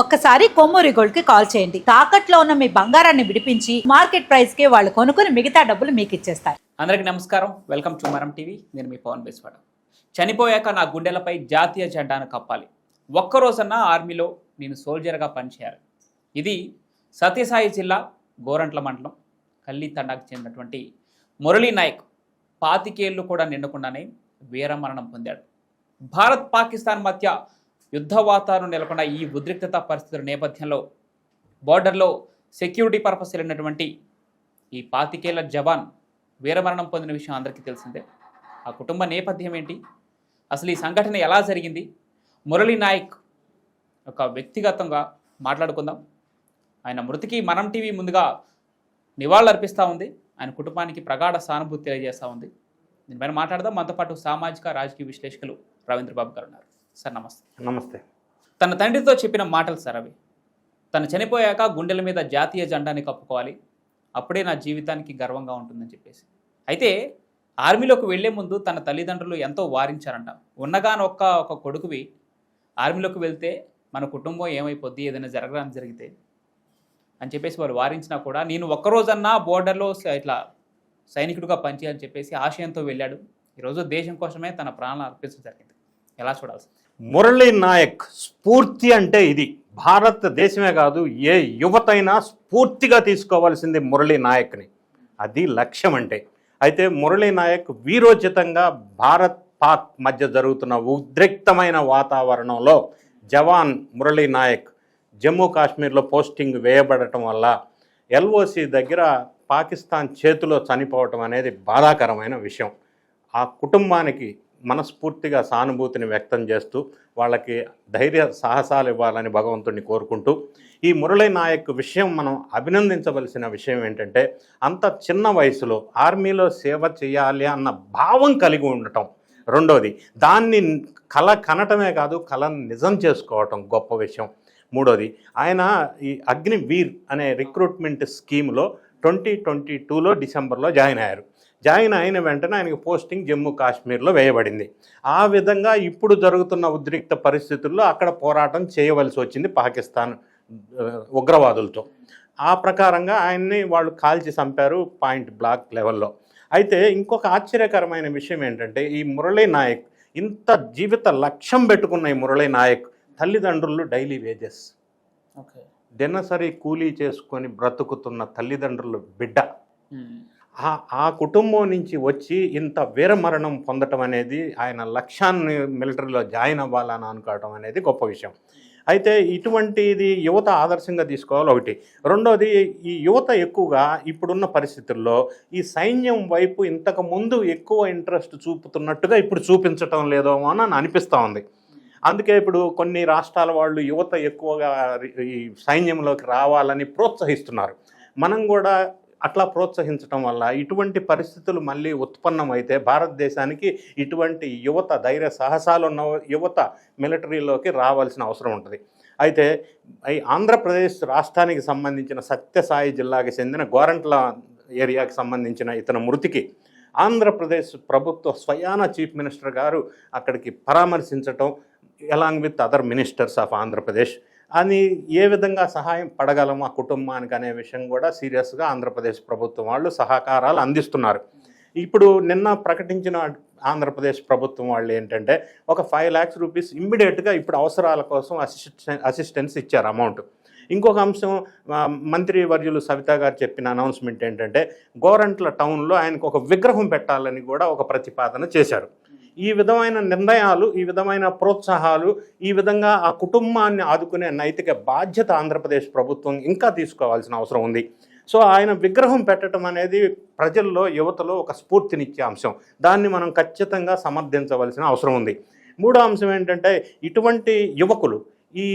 ఒక్కసారి కొమ్మూరి గోల్డ్కి కాల్ చేయండి. తాకట్లో ఉన్న మీ బంగారాన్ని విడిపించి మార్కెట్ ప్రైస్కి వాళ్ళు కొనుక్కుని మిగతా డబ్బులు మీకు ఇచ్చేస్తారు అందరికి నమస్కారం. Welcome to Maram TV. నేను మీ పవన్ బేస్వాడ. చనిపోయాక నా గుండెలపై జాతీయ జెండాను కప్పాలి. ఒక్కరోజన్నా ఆర్మీలో నేను సోల్జర్గా పనిచేయాలి. ఇది సత్యసాయి జిల్లా గోరంట్ల మండలం. కల్లి తండాకు చెందినటువంటి మురళీ నాయక్ పాతికేళ్ళు కూడా నిండకుండానే వీరమరణం పొందాడు. భారత్ పాకిస్తాన్ మధ్య యుద్ధ వాతావరణం నెలకొన్న ఈ ఉద్రిక్తత పరిస్థితుల నేపథ్యంలో బార్డర్లో సెక్యూరిటీ పర్పస్ వెళ్ళినటువంటి ఈ పాతికేళ్ళ జవాన్ వీరమరణం పొందిన విషయం అందరికీ తెలిసిందే. ఆ కుటుంబ నేపథ్యం ఏంటి? అసలు ఈ సంఘటన ఎలా జరిగింది? మురళీ నాయక్ ఒక వ్యక్తిగతంగా మాట్లాడుకుందాం. ఆయన మృతికి మనం టీవీ ముందుగా నివాళులర్పిస్తూ ఉంది. ఆయన కుటుంబానికి ప్రగాఢ సానుభూతి తెలియజేస్తూ ఉంది. దీనిపైన మాట్లాడదాం. మనతో పాటు సామాజిక రాజకీయ విశ్లేషకులు రవీంద్రబాబు గారు ఉన్నారు. సార్ నమస్తే. నమస్తే. తన తండ్రితో చెప్పిన మాటలు సార్ అవి. తను చనిపోయాక గుండెల మీద జాతీయ జెండాని కప్పుకోవాలి. అప్పుడే నా జీవితానికి గర్వంగా ఉంటుందని చెప్పేసి. అయితే ఆర్మీలోకి వెళ్ళే ముందు తన తల్లిదండ్రులు ఎంతో వారించారంట. ఉన్నగానొక్క ఒక కొడుకువి ఆర్మీలోకి వెళ్తే మన కుటుంబం ఏమైపోద్ది ఏదైనా జరగడానికి జరిగితే అని చెప్పేసి వాళ్ళు వారించినా కూడా నేను ఒక్కరోజన్నా బోర్డర్లో ఇట్లా సైనికుడిగా పనిచేయాలని చెప్పేసి ఆశయంతో వెళ్ళాడు. ఈరోజు దేశం కోసమే తన ప్రాణాలు అర్పించడం జరిగింది. ఎలా చూడాల్సి మురళీ నాయక్ స్ఫూర్తి అంటే ఇది. భారతదేశమే కాదు ఏ యువతైనా స్ఫూర్తిగా తీసుకోవాల్సింది మురళీ నాయక్ని. అది లక్ష్యం అంటే అయితే మురళీ నాయక్ వీరోచితంగా భారత్ పాక్ మధ్య జరుగుతున్న ఉద్రిక్తమైన వాతావరణంలో జవాన్ మురళీ నాయక్ జమ్మూ కాశ్మీర్లో పోస్టింగ్ వేయబడటం వల్ల ఎల్ఓసి దగ్గర పాకిస్తాన్ చేతిలో చనిపోవటం అనేది బాధాకరమైన విషయం. ఆ కుటుంబానికి మనస్ఫూర్తిగా సానుభూతిని వ్యక్తం చేస్తూ వాళ్ళకి ధైర్య సాహసాలు ఇవ్వాలని భగవంతుడిని కోరుకుంటూ ఈ మురళీ నాయక్ విషయం మనం అభినందించవలసిన విషయం ఏంటంటే అంత చిన్న వయసులో ఆర్మీలో సేవ చేయాలి అన్న భావం కలిగి ఉండటం. రెండోది దాన్ని కళ కనటమే కాదు కళను నిజం చేసుకోవటం గొప్ప విషయం. మూడోది ఆయన ఈ అగ్ని వీర్ అనే రిక్రూట్మెంట్ స్కీమ్లో ట్వంటీ ట్వంటీ టూలో డిసెంబర్లో జాయిన్ అయ్యారు. జాయిన్ అయిన వెంటనే ఆయనకి పోస్టింగ్ జమ్మూ కాశ్మీర్లో వేయబడింది. ఆ విధంగా ఇప్పుడు జరుగుతున్న ఉద్రిక్త పరిస్థితుల్లో అక్కడ పోరాటం చేయవలసి వచ్చింది పాకిస్తాన్ ఉగ్రవాదులతో. ఆ ప్రకారంగా ఆయన్ని వాళ్ళు కాల్చి చంపారు పాయింట్ బ్లాక్ లెవెల్లో. అయితే ఇంకొక ఆశ్చర్యకరమైన విషయం ఏంటంటే ఈ మురళీ నాయక్ ఇంత జీవిత లక్ష్యం పెట్టుకున్న ఈ మురళీ నాయక్ తల్లిదండ్రులు డైలీ వేజెస్. ఓకే. దినసరి కూలీ చేసుకొని బ్రతుకుతున్న తల్లిదండ్రులు బిడ్డ. ఆ ఆ కుటుంబం నుంచి వచ్చి ఇంత వీరమరణం పొందటం అనేది ఆయన లక్ష్యాన్ని మిలిటరీలో జాయిన్ అవ్వాలని అనుకోవటం అనేది గొప్ప విషయం. అయితే ఇటువంటిది యువత ఆదర్శంగా తీసుకోవాలి ఒకటి. రెండోది ఈ యువత ఎక్కువగా ఇప్పుడున్న పరిస్థితుల్లో ఈ సైన్యం వైపు ఇంతకు ముందు ఎక్కువ ఇంట్రెస్ట్ చూపుతున్నట్టుగా ఇప్పుడు చూపించటం లేదో అని అనిపిస్తూ ఉంది. అందుకే ఇప్పుడు కొన్ని రాష్ట్రాల వాళ్ళు యువత ఎక్కువగా ఈ సైన్యంలోకి రావాలని ప్రోత్సహిస్తున్నారు. మనం కూడా అట్లా ప్రోత్సహించడం వల్ల ఇటువంటి పరిస్థితులు మళ్ళీ ఉత్పన్నమైతే భారతదేశానికి ఇటువంటి యువత ధైర్య సాహసాలు ఉన్న యువత మిలిటరీలోకి రావాల్సిన అవసరం ఉంటుంది. అయితే ఈ ఆంధ్రప్రదేశ్ రాష్ట్రానికి సంబంధించిన సత్యసాయి జిల్లాకి చెందిన గోరంట్ల ఏరియాకి సంబంధించిన ఇతని మృతికి ఆంధ్రప్రదేశ్ ప్రభుత్వ స్వయాన చీఫ్ మినిస్టర్ గారు అక్కడికి పరామర్శించటం along with other ministers of Andhra Pradesh. అని ఏ విధంగా సహాయం పడగలం ఆ కుటుంబానికి అనే విషయం కూడా సీరియస్గా ఆంధ్రప్రదేశ్ ప్రభుత్వం వాళ్ళు సహకారాలు అందిస్తున్నారు. ఇప్పుడు నిన్న ప్రకటించిన ఆంధ్రప్రదేశ్ ప్రభుత్వం వాళ్ళు ఏంటంటే ఒక ఫైవ్ ల్యాక్స్ రూపీస్ ఇమ్మీడియట్గా ఇప్పుడు అవసరాల కోసం అసిస్టెన్ అసిస్టెన్స్ ఇచ్చారు అమౌంట్. ఇంకొక అంశం మంత్రి వర్యులు సవిత గారు చెప్పిన అనౌన్స్మెంట్ ఏంటంటే గోరంట్ల టౌన్లో ఆయనకు ఒక విగ్రహం పెట్టాలని కూడా ఒక ప్రతిపాదన చేశారు. ఈ విధమైన నిర్ణయాలు ఈ విధమైన ప్రోత్సాహాలు ఈ విధంగా ఆ కుటుంబాన్ని ఆదుకునే నైతిక బాధ్యత ఆంధ్రప్రదేశ్ ప్రభుత్వం ఇంకా తీసుకోవాల్సిన అవసరం ఉంది. సో ఆయన విగ్రహం పెట్టడం అనేది ప్రజల్లో యువతలో ఒక స్ఫూర్తినిచ్చే అంశం దాన్ని మనం ఖచ్చితంగా సమర్థించవలసిన అవసరం ఉంది. మూడో అంశం ఏంటంటే ఇటువంటి యువకులు ఈ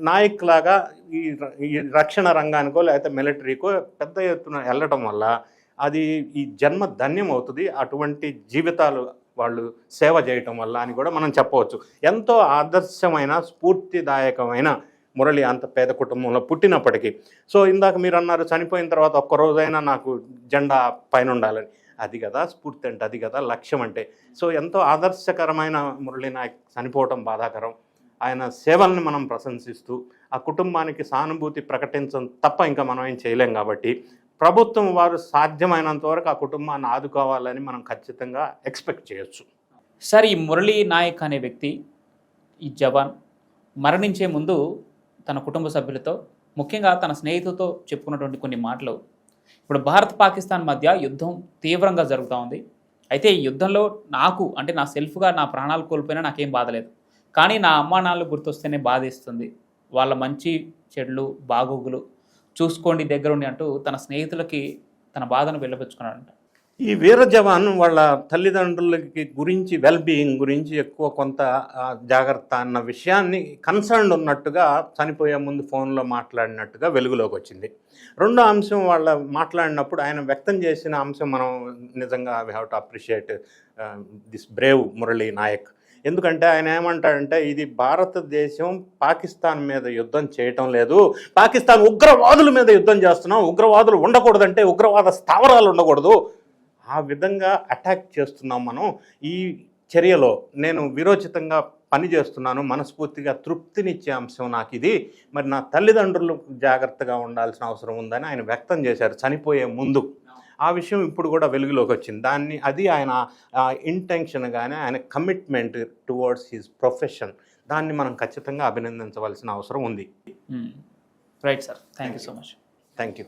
నాయక్ లాగా ఈ ర- ఈ రక్షణ రంగానికో లేకపోతే మిలిటరీకో పెద్ద ఎత్తున వెళ్ళటం వల్ల అది ఈ జన్మ ధన్యం అవుతుంది అటువంటి జీవితాలు వాళ్ళు సేవ చేయటం వల్ల అని కూడా మనం చెప్పవచ్చు. ఎంతో ఆదర్శమైన స్ఫూర్తిదాయకమైన మురళి అంత పేద కుటుంబంలో పుట్టినప్పటికీ. సో ఇందాక మీరు అన్నారు చనిపోయిన తర్వాత ఒక్క రోజైనా నాకు జెండా పైన ఉండాలని. అది కదా స్ఫూర్తి అంటే అది కదా లక్ష్యం అంటే. సో ఎంతో ఆదర్శకరమైన మురళి నాయక్ చనిపోవటం బాధాకరం. ఆయన సేవల్ని మనం ప్రశంసిస్తూ ఆ కుటుంబానికి సానుభూతి ప్రకటించడం తప్ప ఇంకా మనం ఏం చేయలేం కాబట్టి ప్రభుత్వం వారు సాధ్యమైనంత వరకు ఆ కుటుంబాన్ని ఆదుకోవాలని మనం ఖచ్చితంగా ఎక్స్పెక్ట్ చేయొచ్చు. సార్ ఈ మురళీ నాయక్ అనే వ్యక్తి ఈ జవాన్ మరణించే ముందు తన కుటుంబ సభ్యులతో ముఖ్యంగా తన స్నేహితులతో చెప్పుకున్నటువంటి కొన్ని మాటలు. ఇప్పుడు భారత్ పాకిస్తాన్ మధ్య యుద్ధం తీవ్రంగా జరుగుతూ ఉంది. అయితే ఈ యుద్ధంలో నాకు అంటే నా సెల్ఫ్గా నా ప్రాణాలు కోల్పోయినా నాకేం బాధలేదు కానీ నా అమ్మా నాన్నలు గుర్తొస్తేనే బాధేస్తుంది. వాళ్ళ మంచి చెడులు బాగోగులు చూసుకోండి దగ్గరుండి అంటూ తన స్నేహితులకి తన బాధను వెళ్ళబుచ్చుకున్నాడంట. ఈ వీర జవాన్ వాళ్ళ తల్లిదండ్రులకి గురించి వెల్ బీయింగ్ గురించి ఎక్కువ కొంత జాగ్రత్త అన్న విషయాన్ని కన్సర్న్ ఉన్నట్టుగా చనిపోయే ముందు ఫోన్లో మాట్లాడినట్టుగా వెలుగులోకి వచ్చింది. రెండో అంశం వాళ్ళ మాట్లాడినప్పుడు ఆయన వ్యక్తం చేసిన అంశం మనం నిజంగా we have to appreciate this brave Murali Naik. ఎందుకంటే ఆయన ఏమంటాడంటే ఇది భారతదేశం పాకిస్తాన్ మీద యుద్ధం చేయటం లేదు. పాకిస్తాన్ ఉగ్రవాదుల మీద యుద్ధం చేస్తున్నాం. ఉగ్రవాదులు ఉండకూడదంటే ఉగ్రవాద స్థావరాలు ఉండకూడదు. ఆ విధంగా అటాక్ చేస్తున్నాం మనం. ఈ చర్యలో నేను విరోచితంగా పని చేస్తున్నాను మనస్ఫూర్తిగా తృప్తినిచ్చే అంశం నాకు ఇది. మరి నా తల్లిదండ్రులు జాగ్రత్తగా ఉండాల్సిన అవసరం ఉందని ఆయన వ్యక్తం చేశారు. చనిపోయే ముందు. ఆ విషయం ఇప్పుడు కూడా వెలుగులోకి వచ్చింది. దాన్ని అది ఆయన ఇంటెన్షన్ కానీ ఆయన కమిట్మెంట్ టువర్డ్స్ హిజ్ ప్రొఫెషన్ దాన్ని మనం ఖచ్చితంగా అభినందించవలసిన అవసరం ఉంది. Right sir. Thank you so much. Thank you